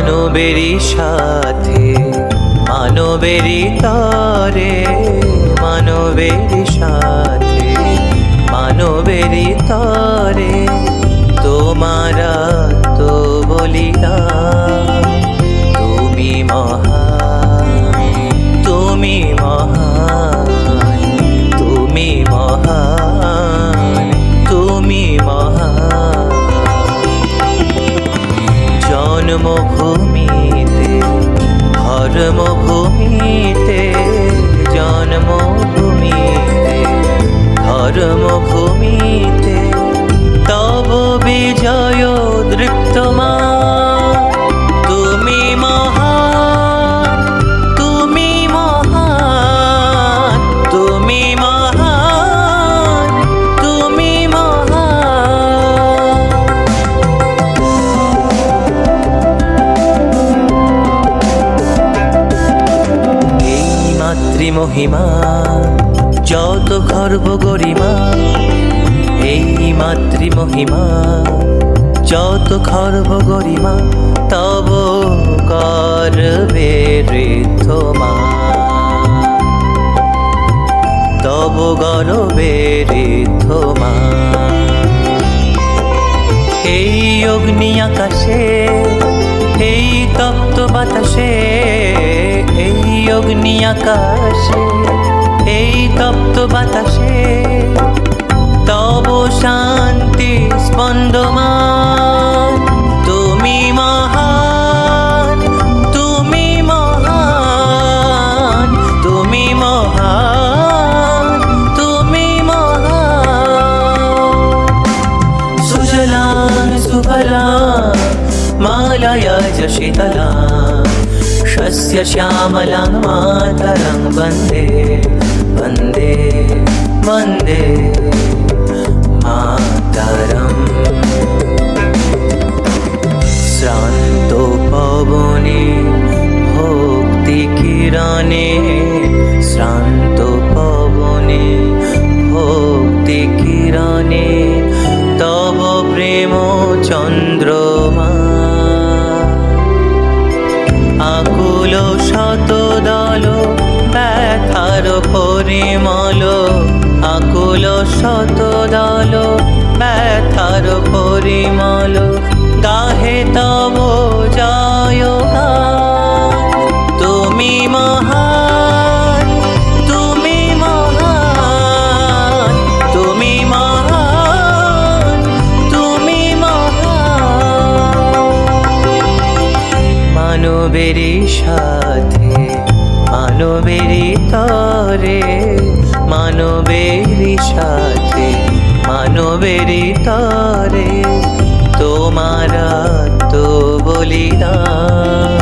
মানবেরই সাথে মানবেরই তরে মানবেরই সাথে মানবেরই তরে তোমারা জন্মভূমিতে ধর্মভূমিতে মাতৃমহিমা যত গর্ব গরিমা, এই মাতৃমহিমা, যত গর্ব গরিমা, তব গর্বে ঋদ্ধমা তব গর্বে ঋদ্ধমা এই অগ্নি আকাশে, এই তপ্ত বাতাসে অগ্নি আকাশে, এই তপ্ত বাতাসে, তব শান্তি স্পন্দমান। তুমি মহান তুমি মহান তুমি মহান তুমি মহান। সুজলা সুফলান, মালায়া যশিতলান शीतलां शस्य श्यामलां मातरं वन्दे वन्दे वन्दे मातरम् শ্রান্ত পবনে ভক্তি কিরণে শ্রান্ত পবনে ভক্তি কিরণে তব প্রেম চন্দ্রমা আকুল শত দল ব্যথার পরিমল আকুল শত দল ব্যথার পরিমল গাহে তব মানবেরই সাথে মানবেরই তরে মানবেরই সাথে মানবেরই তরে তোমারা তো বলিদান